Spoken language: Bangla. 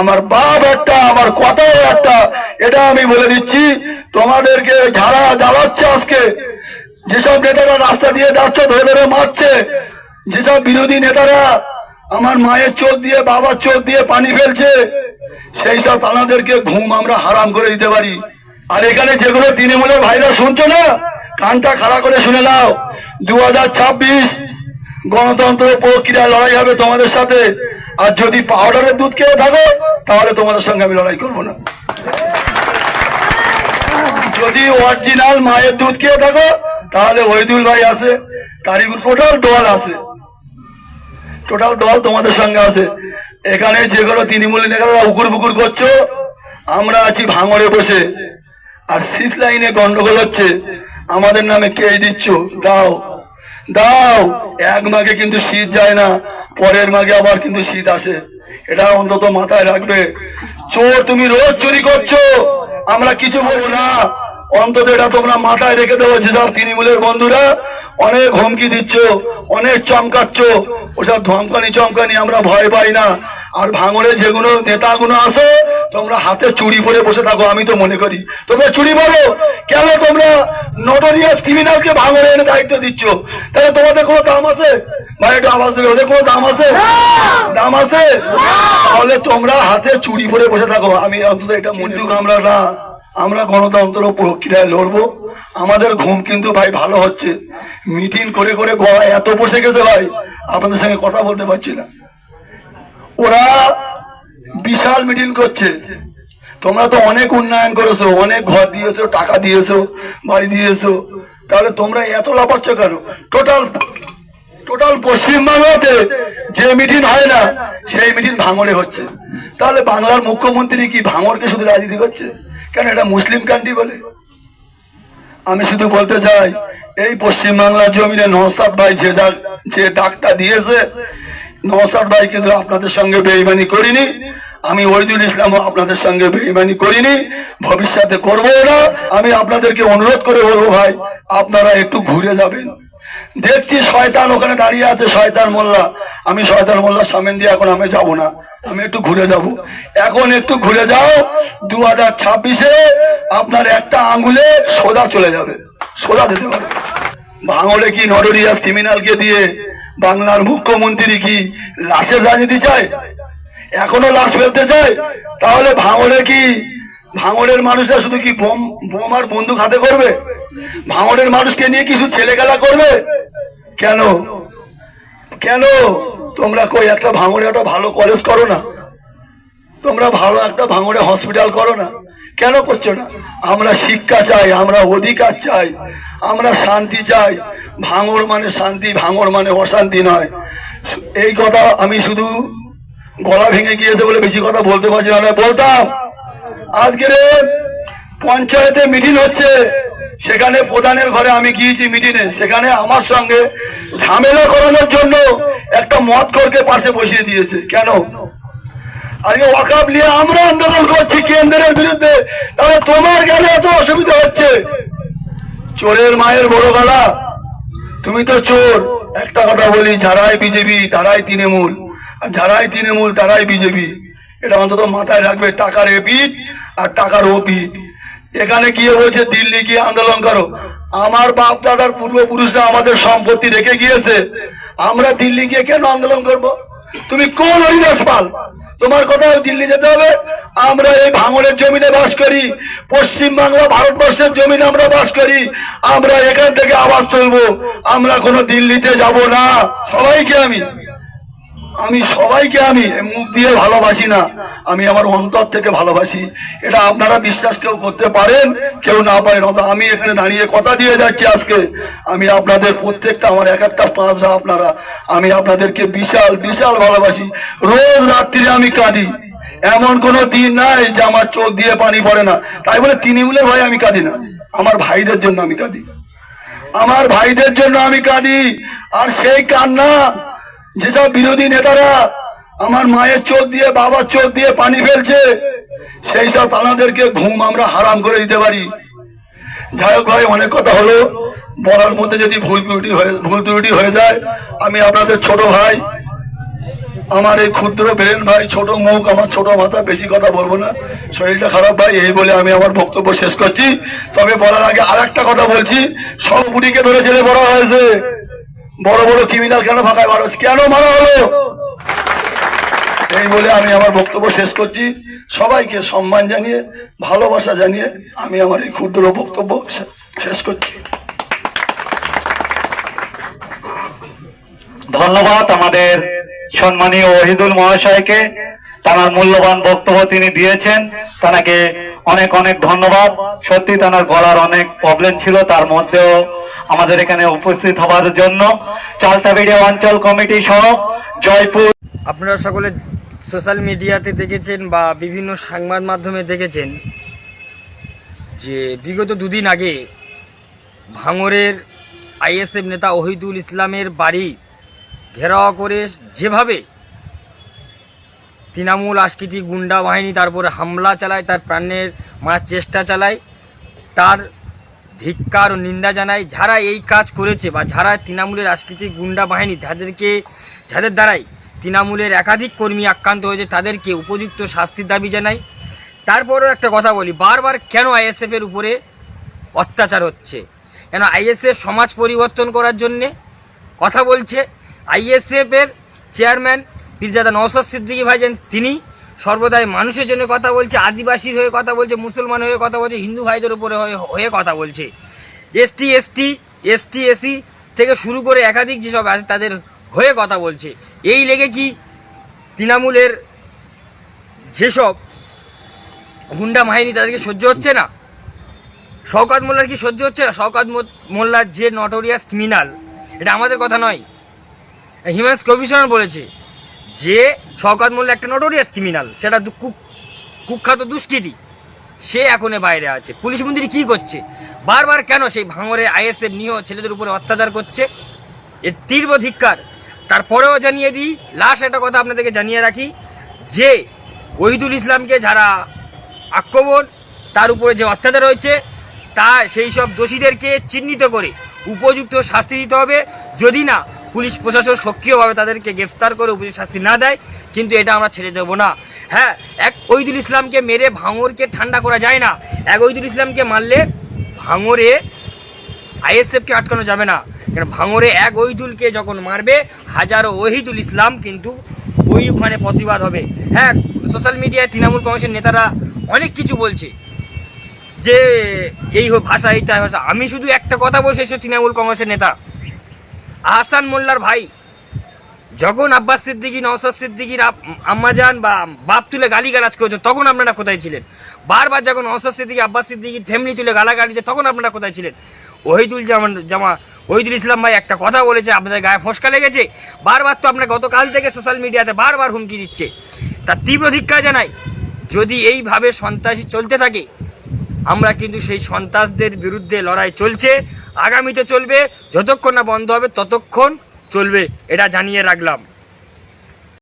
আমার বাপ একটা, আমার কথাও একটা। এটা আমি বলে দিচ্ছি, তোমাদেরকে ঝাড়া জ্বালাচ্ছে আজকে, যেসব নেতারা রাস্তা দিয়ে যাচ্ছে, ধরে ধরে মারছে, যেসব বিরোধী নেতারা আমার মায়ের চোখ দিয়ে, বাবার চোখ দিয়ে পানি ফেলছে, সেই সব তানাদেরকে ঘুম আমরা হারাম করে দিতে পারি। আর এখানে যেগুলো তৃণমূলের ভাইরা শুনছো না? কানটা খাড়া করে শুনে নাও। দু হাজার ছাব্বিশ গণতন্ত্র প্রক্রিয়া লড়াই হবে তোমাদের সাথে। আর যদি পাউডারের দুধ খেয়ে থাকো, তাহলে তোমাদের সঙ্গে আমি লড়াই করব না। যদি অরিজিনাল মায়ের দুধ খেয়ে থাকো, তাহলে ওইদুল ভাই আছে কারিগর টোটাল দল আছে। টোটাল দল তোমাদের সঙ্গে আছে। এখানে যে কোনো তৃণমূলী নেতারা উকুর বুকুর করছ, আমরা আছি ভাঙড়ে বসে। আর সিক্স লাইনে গন্ডগোল হচ্ছে। আমাদের নামে কে দিচ্ছ? দাও। দাও। এক মাঘে কিন্তু শীত যায় না, পরের মাঘে আবার কিন্তু শীত আসে। এটা অন্তত মাথায় রাখবে। চোর, তুমি রোজ চুরি করছ। আমরা কিছু বলব না। অন্তত এটা তোমরা মাথায় রেখে দেবো যেসব তৃণমূলের বন্ধুরা। অনেক হুমকি দিচ্ছ, অনেক চমকাচ্ছ। ওসব ধমকানি চমকানি আমরা ভয় পাই না। আর ভাঙড়ে যেগুলো নেতাগুলো আসো তোমরা হাতে চুরি পরে বসে থাকো, আমি তো মনে করি। তোমরা চুরি বলো, কেন তোমরা নটোরিয়াস ক্রিমিনালকে ভাঙড়ে এনে দায়িত্ব দিচ্ছ? তাহলে তোমাদের কোনো দাম আছে? ভাই ওদের কোনো দাম আছে? দাম আছে? তাহলে তোমরা পরে বসে থাকো। আমি অন্তত এটা মনে আমরা না, আমরা গণতন্ত্র প্রক্রিয়ায় লড়বো। আমাদের ঘুম কিন্তু ভাই ভালো হচ্ছে। মিটিং করে করে গলা এত বসে গেছে ভাই, আপনাদের সঙ্গে কথা বলতে পারছি না। ওরা বিশাল মিটিং করছে। তোমরা তো অনেক উন্নয়ন করেছ, অনেক ঘর দিয়েছ, টাকা দিয়েছ, বাড়ি দিয়েছ। তাহলে তোমরা এত লাফাচ্ছ কেন? টোটাল টোটাল পশ্চিমবাংলাতে যে মিটিং হয় না, সেই মিটিং ভাঙড়ে হচ্ছে। তাহলে বাংলার মুখ্যমন্ত্রী কি ভাঙড়কে শুধু রাজনীতি করছে? কেন এটা মুসলিম কান্ট্রি বলে? আমি শুধু বলতে চাই, এই পশ্চিমবাংলার জমিনে নওসাদ ভাই যে যে ডাকটা দিয়েছে নওসাদ ভাই কিন্তু আপনাদের সঙ্গে বেইমানি করিনি। আমি ওইদুল ইসলামও আপনাদের সঙ্গে বেইমানি করিনি। ভবিষ্যতে করব না। আমি আপনাদেরকে অনুরোধ করে বলব ভাই, আপনারা একটু ঘুরে যাবেন। দেখছি শয়তান ওখানে দাঁড়িয়ে আছে, শয়তান মোল্লা। আমি শয়তান মোল্লার সামনে দিয়ে এখন আমি যাব না। আমি একটু ঘুরে যাব। এখন একটু ঘুরে যাও দু হাজার ছাব্বিশে আপনার একটা আঙ্গুলে সোজা চলে যাবে। সোজা যেতে পারে ভাঙড়ে কি নডরিয়াস ক্রিমিনালকে দিয়ে বাংলার মুখ্যমন্ত্রী কি লাশের রাজনীতি চায়? এখনও লাশ ফেলতে চায়? তাহলে ভাঙড়ে কি, ভাঙড়ের মানুষরা শুধু কি বোম বোম আর বন্দুক হাতে করবে? ভাঙড়ের মানুষকে নিয়ে কিছু ছেলে খেলা করবে? কেন? কেন? তোমরা কই একটা ভাঙড়ে একটা ভালো কলেজ করো না? তোমরা ভালো একটা ভাঙড়ে হসপিটাল করো না? কেন করছ না? আমরা শিক্ষা চাই, আমরা অধিকার চাই, আমরা শান্তি চাই। ভাঙর মানে শান্তি ভাঙড় মানে অশান্তি নয়। এই কথা আমি শুধু গলা ভেঙে গিয়েছে বলে বেশি কথা বলতে পারছি না বলতাম। আজকের পঞ্চায়েতে মিটিং হচ্ছে, সেখানে প্রধানের ঘরে আমি গিয়েছি মিটিংয়ে। সেখানে আমার সঙ্গে ঝামেলা করানোর জন্য একটা মত করকে পাশে বসিয়ে দিয়েছে। কেন? আজকে ওয়াকাব নিয়ে আমরা আন্দোলন করছি কেন্দ্রের বিরুদ্ধে, তাহলে তোমার কেন এত অসুবিধা হচ্ছে? চোরের মায়ের বড় গলা। তুমি তো চোর। একটা কথা বলি, যারাই বিজেপি, তারাই তৃণমূল। আর যারাই তৃণমূল, তারাই বিজেপি। এটা অন্তত মাথায় রাখবে, টাকার এপিট আর টাকার ওপিট এখানে গিয়ে বলছে, দিল্লি গিয়ে আন্দোলন করো। আমার বাপ দাদার পূর্বপুরুষরা আমাদের সম্পত্তি রেখে গিয়েছে। আমরা দিল্লি গিয়ে কেন আন্দোলন করব? তুমি কোন হরিদাস পাল? তোমার কোথাও দিল্লি যেতে হবে। আমরা এই ভাঙনের জমিতে বাস করি। পশ্চিম বাংলা ভারতবর্ষের জমিনে আমরা বাস করি। আমরা এখান থেকে আবাস চলবো আমরা কোনো দিল্লিতে যাব না। সবাইকে আমি আমি সবাইকে আমি মুখ দিয়ে ভালোবাসি না, আমি আমার অন্তর থেকে ভালোবাসি। এটা আপনারা বিশ্বাস কেউ করতে পারেন, কেউ না পারেন। আমি এখানে দাঁড়িয়ে কথা দিয়ে যাচ্ছি আজকে। আমি আপনাদের প্রত্যেকটা, আমার এক একটা পাঁচরা আপনারা। আমি আপনাদেরকে বিশাল বিশাল ভালোবাসি। রোজ রাত্রিরে আমি কাঁদি। এমন কোনো দিন নাই যে আমার চোখ দিয়ে পানি পড়ে না। তাই বলে তিনি তৃণমূলের ভয় আমি কাঁদি না। আমার ভাইদের জন্য আমি কাঁদি। আমার ভাইদের জন্য আমি কাঁদি। আর সেই কান্না যেসব বিরোধী নেতারা আমার মায়ের চোখ দিয়ে, বাবার চোখ দিয়ে পানি ফেলছে, সেই সব তানাদেরকে ঘুম আমরা হারাম করে দিতে পারি। যাই হোক ভাই, অনেক কথা হলো। বলার মধ্যে যদি ভুল ত্রুটি হয়ে, ভুল ত্রুটি হয়ে যায়, আমি আপনাদের ছোট ভাই, আমার এই ক্ষুদ্র ব্রেন ভাই, ছোট মুখ, আমার ছোট মাথা, বেশি কথা বলব না। শরীরটা খারাপ ভাই, এই বলে আমি আমার বক্তব্য শেষ করছি। তবে বলার আগে আর কথা বলছি, সব বুড়িকে ধরে জেলে বড় হয়েছে। বড় বড় ক্রিমিনাল কেন ফাঁকায় হচ্ছে কেন মারা হলো? এই বলে আমি আমার বক্তব্য শেষ করছি। সবাইকে সম্মান জানিয়ে, ভালোবাসা জানিয়ে আমি আমার এই ক্ষুদ্র বক্তব্য শেষ করছি। ধন্যবাদ আমাদের সম্মানীয় ওহিদুল মহাশয়কে। তার মূল্যবান বক্তব্য তিনি দিয়েছেন। তাকে অনেক অনেক ধন্যবাদ। সত্যি তার গলার অনেক প্রবলেম ছিল, তার মধ্যেও আমাদের এখানে উপস্থিত হওয়ার জন্য চালতাবিড়িয়া অঞ্চল কমিটি সহ জয়পুর আপনারা সকলে সোশ্যাল মিডিয়াতে দেখেছেন বা বিভিন্ন সংবাদ মাধ্যমে দেখেছেন যে বিগত দুদিন আগে ভাঙরের আইএসএফ নেতা ওহিদুল ইসলামের বাড়ি ঘেরাও করে যেভাবে তৃণমূল আস্কৃতি গুন্ডা বাহিনী তারপরে হামলা চালায়, তার প্রাণের মারার চেষ্টা চালায়, তার ধিক্কার ও নিন্দা জানায় যারা এই কাজ করেছে বা যারা তৃণমূলের আস্কৃতি গুন্ডা বাহিনী যাদেরকে, যাদের দ্বারাই তৃণমূলের একাধিক কর্মী আক্রান্ত হয়েছে, তাদেরকে উপযুক্ত শাস্তির দাবি জানাই তারপরেও একটা কথা বলি, বারবার কেন আইএসএফের উপরে অত্যাচার হচ্ছে? কেন আইএসএফ সমাজ পরিবর্তন করার জন্যে কথা বলছে? আইএসএফের চেয়ারম্যান পীরজাদা নওসাদ সিদ্দিকী ভাইজান, তিনি সর্বদাই মানুষের জন্য কথা বলছে, আদিবাসীর হয়ে কথা বলছে, মুসলমান হয়ে কথা বলছে, হিন্দু ভাইদের উপরে হয়ে কথা বলছে। এসটি এসটি এসটি, এসি থেকে শুরু করে একাধিক যেসব আছে, তাদের হয়ে কথা বলছে। এই লেগে কি তৃণমূলের যেসব গুন্ডা বাহিনী তাদেরকে সহ্য হচ্ছে না? শওকাত মোল্লার কি সহ্য হচ্ছে না? শওকাত মোল্লার যে নটোরিয়াস ক্রিমিনাল এটা আমাদের কথা নয়। হিউম্যান কমিশনার বলেছে যে শওকাত মোল্লা একটা নটোরিয়াস ক্রিমিনাল সেটা কুখ্যাত দুষ্কৃতি, সে এখনে বাইরে আছে। পুলিশ মন্ত্রী কি করছে? বারবার কেন সেই ভাঙরে আইএসএফ নিহ ছেলেদের উপরে অত্যাচার করছে? এর তীব্র ধিক্কার। তারপরেও জানিয়ে দিই লাস্ট একটা কথা আপনাদেরকে জানিয়ে রাখি, যে ওহিদুল ইসলামকে যারা আক্রমণ, তার উপরে যে অত্যাচার হয়েছে, তা সেই সব দোষীদেরকে চিহ্নিত করে উপযুক্ত শাস্তি দিতে হবে। যদি না পুলিশ প্রশাসন সক্রিয়ভাবে তাদেরকে গ্রেফতার করে উপযুক্ত শাস্তি না দেয়, কিন্তু এটা আমরা ছেড়ে দেবো না। হ্যাঁ এক ওহিদুল ইসলামকে মেরে ভাঙরকে ঠান্ডা করা যায় না। এক ওহিদুল ইসলামকে মারলে ভাঙরে আইএসএফকে আটকানো যাবে না। কারণ ভাঙরে এক ওহিদুলকে যখন মারবে, হাজারো ওহিদুল ইসলাম কিন্তু ওইখানে প্রতিবাদ হবে। হ্যাঁ সোশ্যাল মিডিয়ায় তৃণমূল কংগ্রেসের নেতারা অনেক কিছু বলছে যে এই ভাষা এই ভাষা। আমি শুধু একটা কথা বলছি এসব তৃণমূল কংগ্রেসের নেতা। আহসান মোল্লার ভাই, যখন আব্বাস সিদ্দিকী নওসাদ সিদ্দিকির আম্মাজান বা বাপ তুলে গালিগালাজ করেছে তখন আপনারা কোথায় ছিলেন? বারবার যখন নওসাদ সিদ্দিকী, আব্বাস সিদ্দিকির ফ্যামিলি তুলে গালাগালিতে, তখন আপনারা কোথায় ছিলেন? ওহিদুল জামান জামা ওহিদুল ইসলাম ভাই একটা কথা বলেছে, আপনাদের গায়ে ফসকা লেগেছে? বারবার তো আপনার গতকাল থেকে সোশ্যাল মিডিয়াতে বারবার হুমকি দিচ্ছে। তার তীব্র ধিক্কার জানায় যদি এইভাবে সন্ত্রাসী চলতে থাকে আমরা কিন্তু সেই সন্ত্রাসদের বিরুদ্ধে লড়াই চলছে, আগামীতে চলবে, যতক্ষণ না বন্ধ হবে ততক্ষণ চলবে, এটা জানিয়ে রাখলাম।